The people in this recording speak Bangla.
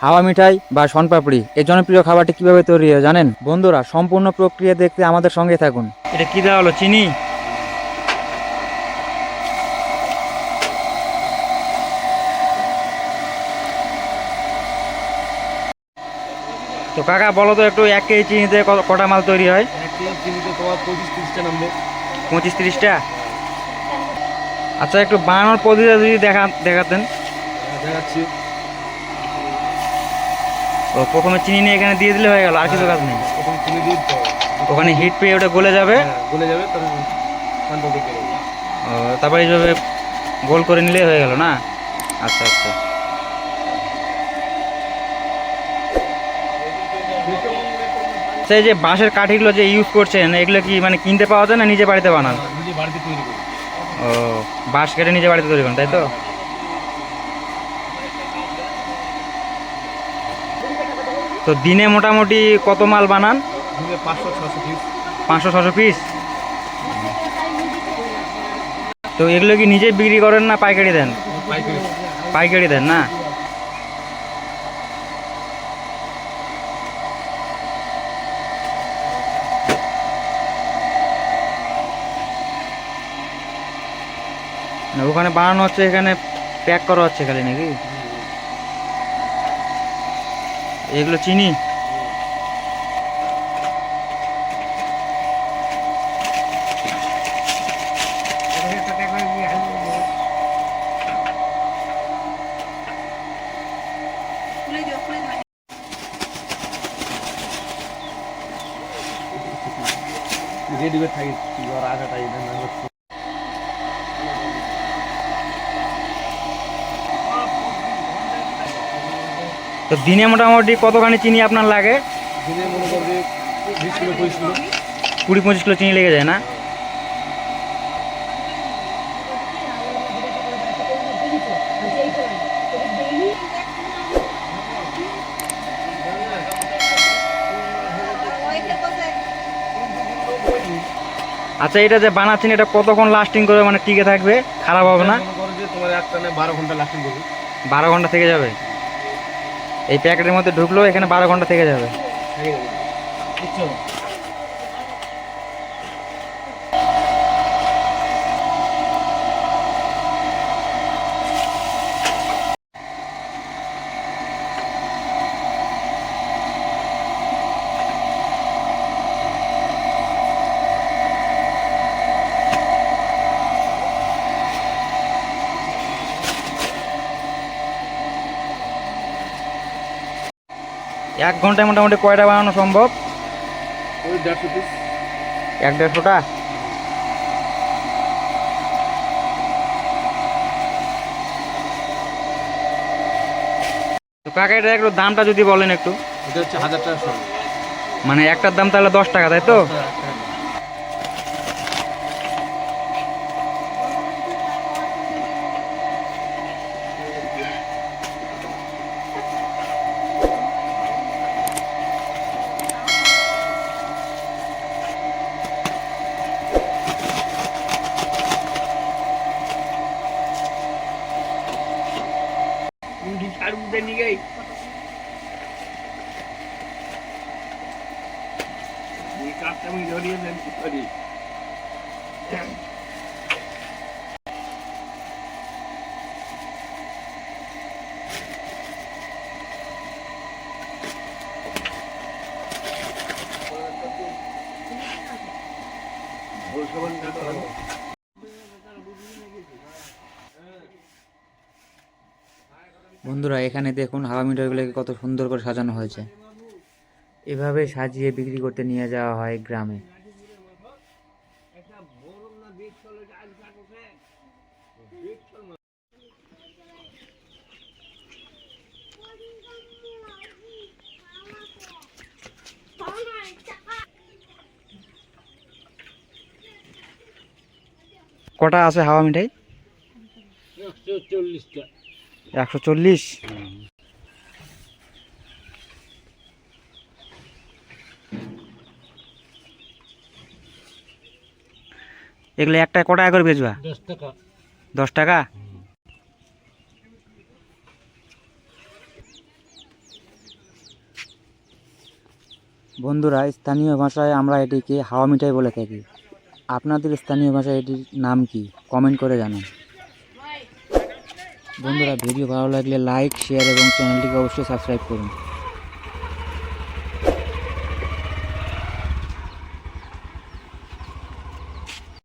হাওয়া মিঠাই বা শনপাপড়ি এই জনপ্রিয় খাবারটি কীভাবে তৈরি হয় জানেন? বন্ধুরা সম্পূর্ণ প্রক্রিয়া দেখতে আমাদের সঙ্গে থাকুন। এটা কি দেওয়া হলো চিনি? তো কাকা বলো তো একটু এক কেজি চিনিতে কত- কটা মাল তৈরি হয়? পঁচিশ তিরিশটা পঁচিশ তিরিশটা? আচ্ছা একটু বানানোর পদ্ধতি যদি দেখা দেখাতেন। দেখাচ্ছি। ও প্রথমে চিনি নিয়ে এখানে দিয়ে দিলে হয়ে গেল আর কিছু কাজ নেই। প্রথম চিনি দিয়ে ওখানে হিট পেয়ে ওটা গলে যাবে। হ্যাঁ গলে যাবে ও, তারপরে এইভাবে গোল করে নিলেই হয়ে গেল না? আচ্ছা আচ্ছা। সেই যে বাঁশের কাঠিগুলো যে ইউজ করছেন এগুলো কি মানে কিনতে পাওয়া যায় না নিজে বাড়িতে বানান? হ্যাঁ, ও বাঁশ কেটে নিজে বাড়িতে তৈরি করেন তাই তো? তো দিনে মোটামুটি কত মাল বানান? পাঁচশো ছশো পিস পাঁচশো ছশো পিস তো এগুলো কি নিজে বিক্রি করেন না পাইকারি দেন? পাইকারি। দেন না? না, ওখানে বানানো হচ্ছে এখানে প্যাক করা হচ্ছে খালি নাকি? এগুলো চিনি? রেডিমেড থাকে আর আটাটা এটা না হচ্ছে তো দিনে মোটামুটি কতখানি চিনি আপনার লাগে? দিনে বিশ কিলো পঁচিশ কিলো। কুড়ি পঁচিশ কিলো চিনি লেগে যায় না? আচ্ছা এটা যে বানাচ্ছেন এটা কতক্ষণ লাস্টিং করে মানে টিকে থাকবে? খারাপ হবে তোমার না বারো ঘণ্টা লাস্টিং করবে। বারো ঘণ্টা থেকে যাবে? এই প্যাকেটের মধ্যে ঢুকলেও এখানে বারো ঘণ্টা থেকে যাবে। এক ঘন্টায় মোটামুটি কয়টা বানানো সম্ভব? এক দেড়শোটা? তো কাকা এটা একটু দামটা যদি বলেন একটু। এটা হচ্ছে হাজার টাকা মানে একটার দাম তাহলে দশ টাকা তাই তো? नहीं गई ये काटते हुए जोड़ी है मैं जोड़ी ভোর সবান কাটা হবে বন্ধুরা, এখানে দেখুন, হাওয়া মিটারগুলোকে কত সুন্দর করে সাজানো হয়েছে। এভাবে সাজিয়ে বিক্রি করতে নিয়ে যাওয়া হয় গ্রামে। কটা আছে হাওয়া মিঠাই? চল্লিশটা। একশো চল্লিশ। এগুলো একটা ক টাকা করে বেচবা দশ টাকা? বন্ধুরা স্থানীয় ভাষায় আমরা এটিকে হাওয়া মিঠাই বলে থাকি। আপনাদের স্থানীয় ভাষায় এটির নাম কি? কমেন্ট করে জানান। বন্ধুরা ভিডিও ভালো লাগলে লাইক শেয়ার এবং চ্যানেলটিকে অবশ্যই সাবস্ক্রাইব করুন।